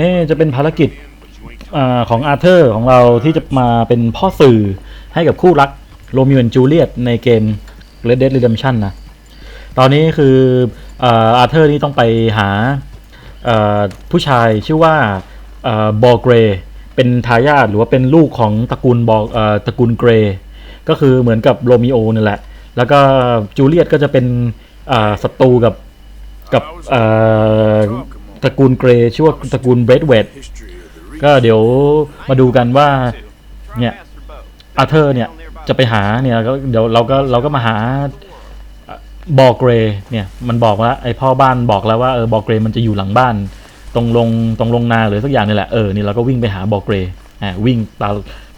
นี่จะเป็นภารกิจอของอาร์เธอร์ของเราที่จะมาเป็นพ่อสื่อให้กับคู่รักโรมิโอและจูเลียตในเกม Red Dead Redemption นะ ตอนนี้คืออาร์เธอร์นี่ต้องไปหาผู้ชายชื่อว่าบอเกรเป็นทายาทหรือว่าเป็นลูกของตระกูลบอตระกูลเกรก็คือเหมือนกับโรมิโอนี่แหละ แล้วก็จูเลียตก็จะเป็นศัตรูกับกับ ตระกูลเกรชื่อว่าตระกูลเบรดเวดก็เดี๋ยวมาดูกันว่าเนี่ยอาเธอร์เนี่ยจะไปหาเนี่ยก็เดี๋ยวเราก็เราก็มาหาบอกเกรเนี่ยมันบอกว่าไอพ่อบ้านบอกแล้วว่าเออบอกเกรมันจะอยู่หลังบ้าน ตรงลงตรงลงนาหรือสักอย่างนี่แหละเออนี่เราก็วิ่งไปหาบอกเกรอ่าวิ่งตา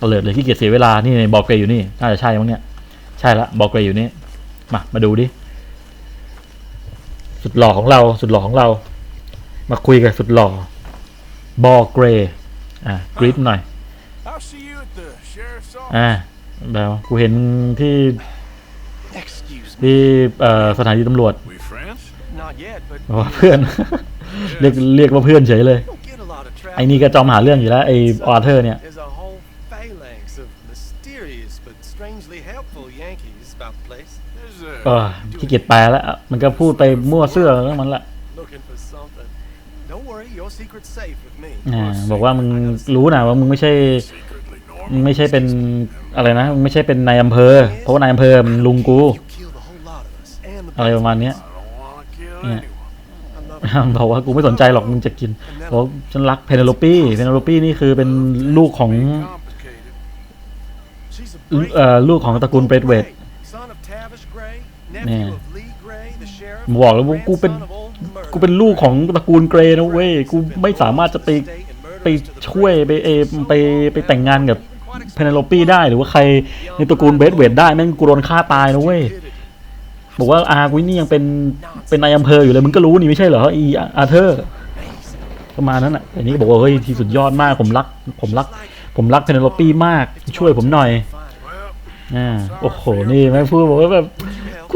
ตะเลิดเลยที่เกียจเสียเวลานี่บอกเกรอยู่นี่น่าจะใช่มั้งเนี่ยใช่ละบอกเกรอยู่นี่มามาดูดิสุดหล่อของเราสุดหล่อของเรา มาคุยกับสุดหล่อ บอกเกรอ่ากรี๊ดหน่อย I'll see you at the sheriff's office. อ่าแล้วกูเห็นที่ Excuse me. ที่เอ่อสถานีตำรวจ We friends? Not yet, but บอกว่าเพื่อน เรียกเรียกว่าเพื่อนเฉยเลย don't get a lot of ไอ้นี่ก็จอมหาเรื่องอยู่แล้วไอ้ออเธอร์เนี่ย There's a whole phalanx of mysterious but strangely helpful Yankees about the place. There's ก็ a ขี้เกียจแปลแล้ว มันก็พูดไปมั่วเสื้อแล้วมันละ อ่าบอกว่ามึงรู้นะว่ามึงไม่ใช่ secretly มึง normal. ไม่ใช่เป็นอะไรนะมึงไม่ใช่เป็นนายอำเภอ เพราะว่านายอำเภอมันลุงกู You killed a whole lot of us and the อะไรประมาณเนี้ย I don't want to kill Yeah. anyone. I'm not บอกว่ากูไม่สนใจหรอกมึงจะกินบอกว่าฉันรักเพเนโลปี้เพเนโลปี้นี่คือเป็นลูกของ Complicated. She's a เอ่อลูกของตระกูลเบรดเวด son of Tavish Gray, nephew Yeah. of Lee Gray, the sheriff, มึงบอกแล้วว่ากูเป็น grandson of old กูเป็นลูกของตระกูลเกรนะเว้ย กูไม่สามารถจะไปไปช่วยไปเอไปไปแต่งงานกับเพเนโลปี้ได้หรือว่าใครในตระกูลเบรดเวดได้แม่งกูโดนฆ่าตายนะเว้ยบอกว่าอากูนี่ยังเป็นเป็นนายอำเภออยู่เลยมึงก็รู้นี่ไม่ใช่เหรออีอาเธอร์ประมาณนั้นอะแต่นี่บอกว่าเฮ้ยที่สุดยอดมากผมรัก ผมรัก ผมรักเพเนโลปี้มากช่วยผมหน่อยอ่าโอ้โหนี่แม่พูดบอกว่าแบบ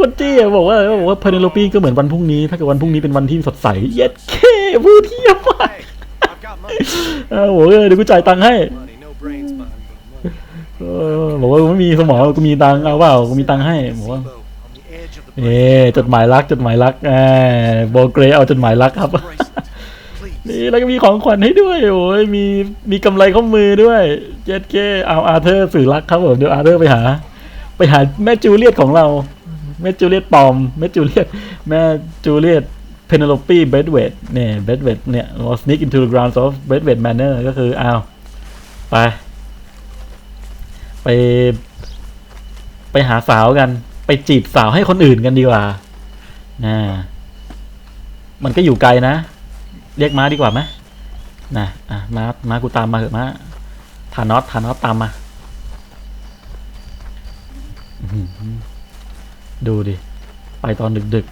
คตรจี้บอกว่าบอกว่าเพเนโลปี้ก็เหมือนวันพรุ่งนี้ ถ้าเกิดวันพรุ่งนี้เป็นวันที่สดใส เย็ดเคพูดเที่ยมากเออบอกว่าเดี๋ยวกูจ่ายตังค์ให้บอกว่ากูไม่มีสมองกูมีตังค์เอาเปล่ากูมีตังค์ให้บอกว่าเอ๊จดหมายรักจดหมายรักแหมโบเกรเอาจดหมายรักครับนี่แล้วก็มีของขวัญให้ด้วยโอ้ยมีมีกำไรข้อมือด้วยเจ็ดเคเอาอาเธอร์สื่อรักครับผมเดี๋ยวอาเธอร์ไปหา ไปหาแม่จูเลียตของเรา แม่จูเลียตปอมแม่จูเลียตแม่จูเลียตเพเนโลปีเบดเวดเนี่ยเบดเวดเนี่ย was sneak into the grounds of Bedwet Manor ก็คือเอาวไป ไป ไปหาสาวกัน ไปจีบสาวให้คนอื่นกันดีกว่านะมันก็อยู่ไกลนะ เรียกม้าดีกว่าไหมนะอะม้าม้ากูตามมาเถอะม้าทานอสทานอสตามมา ดูดิ ไปตอนดึก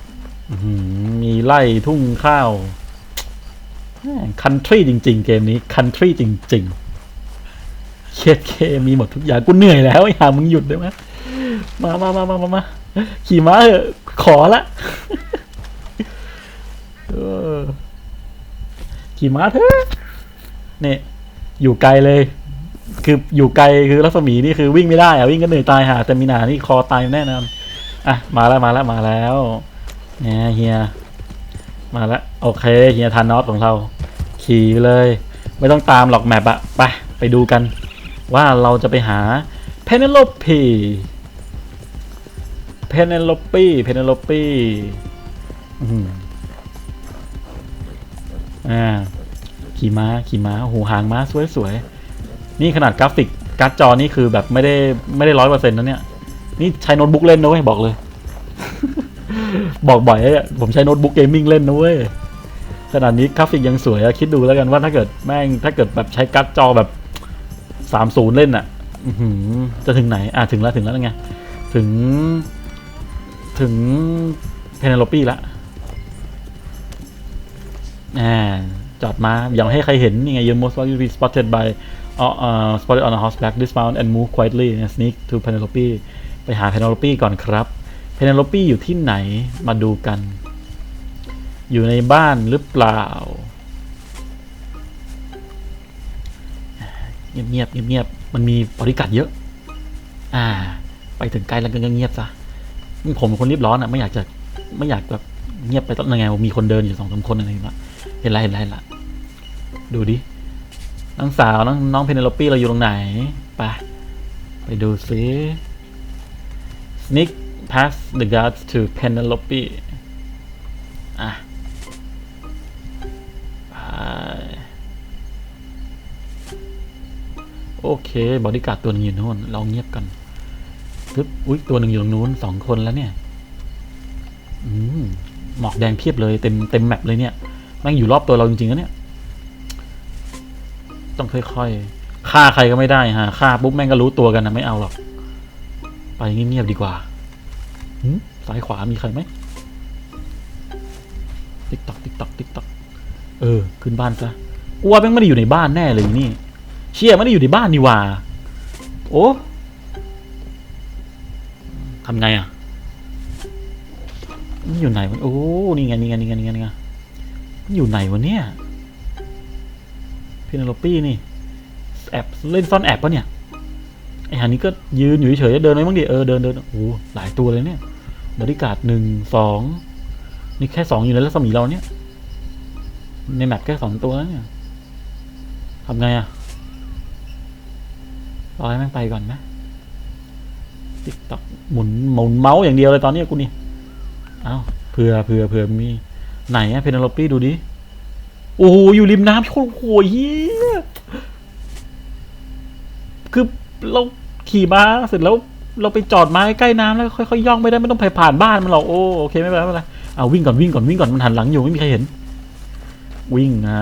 ๆมีไล่ทุ่งข้าวคันทรีจริง ๆ เกมนี้คันทรีจริง ๆ เคสเคมีหมดทุกอย่างกูเหนื่อยแล้วอ้ห่ามึงหยุดได้ไหมมามามามามามาขี่ม้าเถอะขอละขี่ม้าเถอะเนี่ยอยู่ไกลเลย คืออยู่ไกลคือรัศมีนี่คือวิ่งไม่ได้อะวิ่งก็เหนื่อยตายหาแต่มีหนานี่คอตายแน่นอน อะมาแล้วมาแล้วมาแล้วเนี่ยเฮียมาแล้วโอเคเฮียทานนอตของเรา ขี่เลย ไม่ต้องตามหรอกแมปอะไปไปดูกัน ว่าเราจะไปหาเพเนโลปีเพเนโลปีเพเนโลปีอืมอ่าขี่ม้าขี่ม้าหูหางม้าสวยสวยๆนี่ขนาดกราฟิกการ์ดจอนี่คือแบบไม่ได้ไม่ได้ร้อยเปอร์เซ็นต์นะเนี่ย นี่ใช้โน้ตบุ๊กเล่นนะเว้ยบอกเลย บอกบ่อยอะผมใช้โน้ตบุ๊กเกมมิ่งเล่นนะเว้ยขนาดนี้กราฟิกยังสวยอะคิดดูแล้วกันว่าถ้าเกิดแม่งถ้าเกิดแบบใช้การ์ดจอแบบสามศูนย์เล่นอะอื้อหือจะถึงไหน อะถึงแล้วถึงแล้วไง ถึง ถึงเพเนโลปี้ละอ่าจอดมาอย่าให้ใครเห็นนี่ไง you most likely be spotted by uh, uh, spotted on a horseback dismount and move quietly and sneak to Penelope ไปหาเพนโลปี้ก่อนครับ เพนโลปี้อยู่ที่ไหนมาดูกัน อยู่ในบ้านหรือเปล่า เงียบเงียบเงียบเงียบมันมีบริการเยอะ อ่า ไปถึงใกล้แล้วก็เงียบซะผมเป็นคนรีบร้อนอะไม่อยากจะไม่อยากแบบเงียบไปตอนยังไงมีคนเดินอยู่สองสาคนอะไรอย่เห็นไรเห็นไรละดูดิน้องสาวน้องน้องเพเนโลปี้เราอยู่ตรงไหนไปไปดูซิ sneak past the guards to Penelope อะโอเค บอดี้การ์ดตัวหนึงอยู่โน่น เราเงียบกันปึ๊บอุ้ยตัวหนึ่งอยู่ตรงนู้นสองคนแล้วเนี่ย อืม หมอกแดงเพียบเลย เต็มเต็มแมปเลยเนี่ยแม่งอยู่รอบตัวเราจริงๆนะเนี่ย ต้องค่อยๆ ฆ่าใครก็ไม่ได้ฮะ ฆ่าปุ๊บแม่งก็รู้ตัวกันนะไม่เอาหรอก ไปเงียบๆดีกว่าหืมซ้ายขวามีใครไหม ติ๊กตอกติ๊กตอกติ๊กตอกเออ ขึ้นบ้านซะกูว่าแม่งไม่ได้อยู่ในบ้านแน่เลยนี่ เชี่ยไม่ได้อยู่ในบ้านนี่ว่า โอ้ทำไงอะมันอยู่ไหนวะโอ้ นี่ไง นี่ไง นี่ไง นี่ไง นี่ไง มันอยู่ไหนวะเนี่ยเพนโลปี้นี่ แอบ เล่นซ่อนแอบปะเนี่ย ไอ้หานี้ก็ยืนอยู่เฉยๆเดินไปบ้างดิเออเดินเดินโอ้หลายตัวเลยเนี่ยบริการหนึ่งสองนี่แค่สองอยู่ในรัศมีเราเนี่ย ในแมปแค่สองตัวเนี่ยทำไงอะรอให้แม่งไปก่อนไหมติ๊กต็อกหมุนหมุนเมาส์อย่างเดียวเลยตอนนี้กูนี่เอ้าเผื่อเผื่อเผื่อมีไหนอะเพนโลปี้ดูดิโอ้โหอยู่ริมน้ำโคตรโหยเฮีย เราขี่ม้าเสร็จแล้วเราไปจอดม้าใกล้น้ำแล้วค่อยๆย่องไปได้ไม่ต้องไปผ่านบ้านมันหรอกโอ้โอเคไม่เป็นไรไม่เป็นไรเอาวิ่งก่อนวิ่งก่อนวิ่งก่อนมันหันหลังอยู่ไม่มีใครเห็น วิ่งอ่า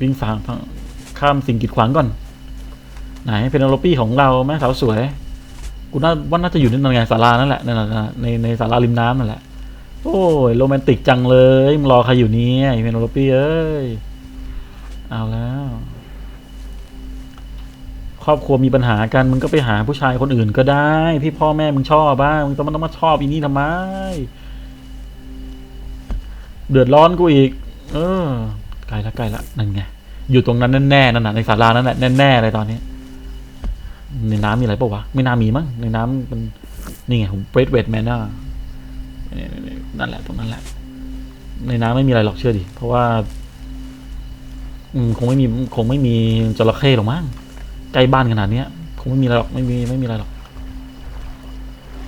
วิ่งฝ่าข้ามสิ่งกีดขวางก่อน ไหนเพนโลปี้ของเราแม่สาวสวยกูน่าว่าน่าจะอยู่ในนั่นไงศาลานั่นแหละนั่นแหละในในศาลาริมน้ำนั่นแหละ โอ้ยโรแมนติกจังเลยมึงรอใครอยู่เนี่ยไอ้เพนโลปี้เอ้ยเอาแล้ว ครอบครัวมีปัญหากันมึงก็ไปหาผู้ชายคนอื่นก็ได้ที่พ่อแม่มึงชอบบ้างมึงต้องมันต้องมาชอบอีนี่ทำไม เดือดร้อนกูอีก เออไกลละไกลละนั่นไงอยู่ตรงนั้นแน่ๆนั่นน่ะในศาลานั่นแหละแน่ๆเลยตอนนี้ในน้ำมีอะไรปะวะไม่น่ามีมั้งในน้ำมันนี่ไงผมเวทเวทแมนน่านั่นแหละตรงนั้นแหละ ในน้ำไม่มีอะไรหรอกเชื่อดิเพราะว่าคงไม่มีคงไม่มีจระเข้หรอกมั้ง ใกล้บ้านขนาดเนี้ยคงไม่มีอะไรหรอกไม่มีไม่มีอะไรหรอก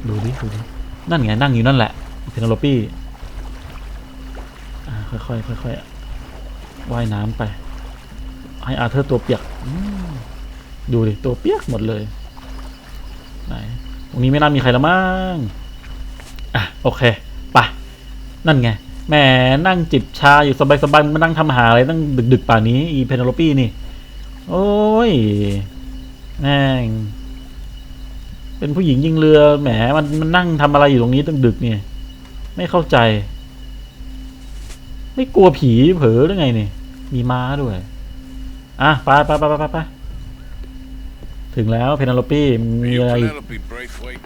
ดูดิดูดินั่นไงนั่งอยู่นั่นแหละเพนโลปี้อ่าค่อยๆค่อยๆว่ายน้ำไป ให้อาเธอร์ตัวเปียกดูดิตัวเปียกหมดเลยไหนตรงนี้ไม่น่ามีใครละมั้งอะโอเคไปนั่นไงแหมนั่งจิบชาอยู่สบายๆมานั่งทำหาอะไรตั้งดึก ๆ ป่านนี้ อีเพนโลปี้นี่ โอ้ย แม่งเป็นผู้หญิงยิงเรือแหมมันมันนั่งทำอะไรอยู่ตรงนี้ตั้งดึกเนี่ย ไม่เข้าใจ ไม่กลัวผีเผลอหรือไงเนี่ยมีม้าด้วย อะไปไปไปไปไปไปถึงแล้วเพนโลปี้มี You อะไรอีก Penelope Braithwaite?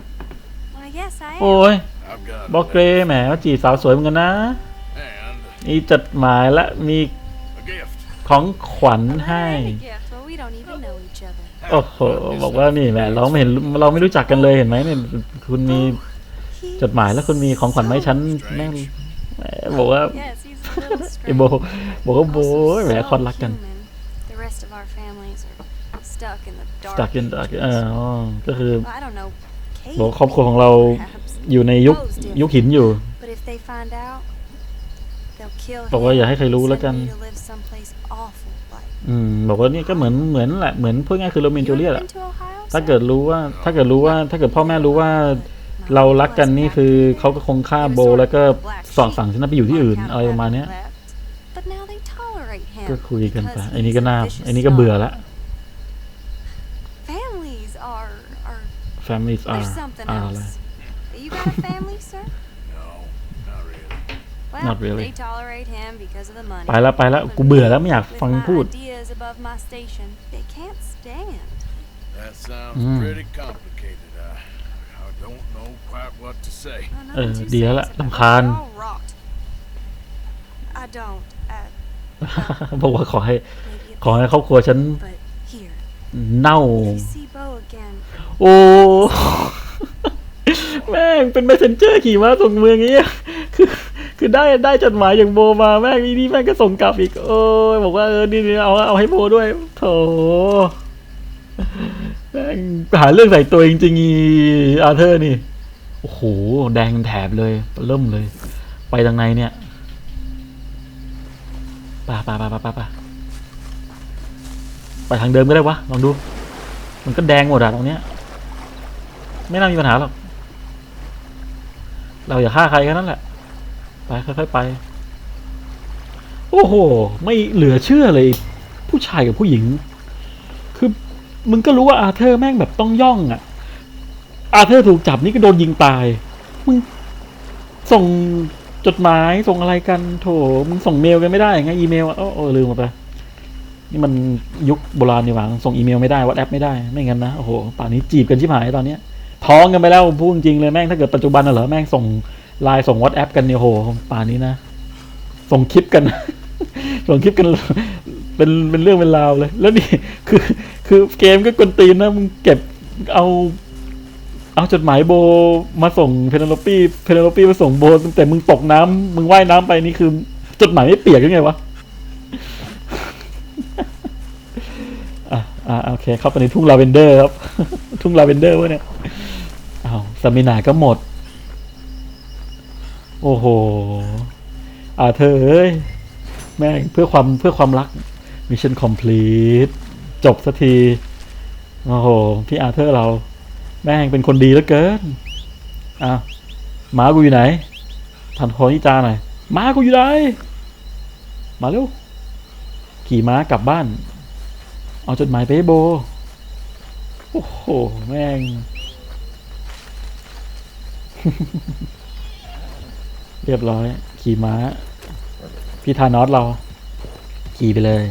Well, yes, I am. โอ้ย I've got บอกเกรแหมว่าจีบสาวสวยเหมือนกันนะ and มีจดหมายและมี a gift. ของขวัญ Well, ให้ โอ้โหบอกว่านี่แหละเราไม่เห็นเราไม่รู้จักกันเลยเห็นไหมเนี่ยคุณมี He's จดหมายแล้วคุณมีของขวัญมาให้ฉันแม่งแหมบอกว่า Yes, he's a little ไอโบ strange. บอกว่าโบ Also แหม so คนรักกัน human. The rest of our families are stuck in the dark. จากกินจากเอออ๋อก็คือ Well, I don't know. Kate, บอกว่าครอบครัวของเรา perhaps. อยู่ในยุคยุคหินอยู่ But if they find out, they'll kill บอกว่า him อย่าให้ใครรู้ and แล้ว send กัน อืมบอกว่านี่ก็เหมือนเหมือนแหละเหมือนพูดง่ายคือโรเมน You จู ever เลียต been อะ to Ohio, ถ้า sir? เกิดรู้ว่าถ้าเกิดรู้ว่า ถ้าเกิดพ่อแม่รู้ว่าเรารักกันนี่คือเขาก็คงฆ่าโบแล้วก็สอนสั่งฉันไปอยู่ที่อื่นอะไรประมาณเนี้ย But now they tolerate him ก็คุยกันไป because ไอ้นี่ก็ he's a น่า vicious ไอ้นี่ก็เบื่อ dog. ละ Families are are families are there's something are อะไร else. You got a Not really. they tolerate him because of the money. ไปแล้วไปแล้ว But กูเบื่อ me, แล้วไม่อยาก with ฟัง my พูด ideas above my station, they can't stand. That sounds Mm. pretty complicated. I, I don't know quite what to say. Well, nothing เออ to ดี say แล้วล่ะ except ลำคาญ they're all rot. I don't. Uh, บอกว่าขอให้ maybe a ขอให้ครอบครัวฉัน but here, เน่า To see Bo again. โอ้แม่งเป็น messenger ขี่ม้าส่งเมืองนี้ยคือ คือได้ได้จดหมายอย่างโบมาแม่งนี่นี่แม่งก็ส่งกลับอีก โอ้ยบอกว่าเออนี่นี่เอาเอาให้โบด้วยโถแม่งหาเรื่องใส่ตัวจริงๆอีอาเธอร์นี่โอ้โหแดงแถบเลย เริ่มเลย ไปทางไหนเนี่ยไปไปไปไปไปไปไปทางเดิมก็ได้วะลองดู มันก็แดงหมดอะตรงเนี้ย ไม่น่ามีปัญหาหรอกเราอย่าฆ่าใครแค่นั้นแหละ ไปค่อยๆไป โอ้โห ไม่เหลือเชื่อเลย ผู้ชายกับผู้หญิง คือมึงก็รู้ว่าอาเธอร์แม่งแบบต้องย่องอะอาเธอร์ถูกจับนี่ก็โดนยิงตาย มึงส่งจดหมายส่งอะไรกันโถมึงส่งเมลกันไม่ได้ไงอีเมลอะเออเออลืมไปนี่มันยุคโบราณนี่หว่าส่งอีเมลไม่ได้วัดแอปไม่ได้ไม่งั้นนะโอ้โหป่านนี้จีบกันชิบหายตอนเนี้ยท้องกันไปแล้วพูดจริงเลยแม่งถ้าเกิดปัจจุบันน่ะเหรอแม่งส่ง ไลน์ส่งวอตแอปกันเนี่ยโหป่านนี้นะ ส่งคลิปกัน ส่งคลิปกัน เป็นเป็นเรื่องเป็นราวเลย แล้วนี่คือ คือเกมก็กวนตีนนะมึงเก็บเอาเอาจดหมายโบมาส่งเพนโลปี้เพนโลปี้มาส่งโบแต่มึงตกน้ำมึงว่ายน้ำไปนี่คือ จดหมายไม่เปียกยังไงวะอะอะโอเค เข้าไปในทุ่งลาเวนเดอร์ครับ ทุ่งลาเวนเดอร์วะเนี่ยอ้าวสมินาก็หมด โอ้โหอาเธอเอ้ย แม่งเพื่อความเพื่อความรักมิชชั่นคอมพลีทจบสักที โอ้โห พี่อาเธอร์เรา แม่งเป็นคนดีเหลือเกินอ้าวหมากูอยู่ไหนทันโทนิจาหน่อยหมากูอยู่ไหน มาเร็ว ขี่ม้ากลับบ้าน เอาจดหมายไปให้โบ โอ้โห แม่ง เรียบร้อย ขี่ม้า พี่ทานอสเรา ขี่ไปเลย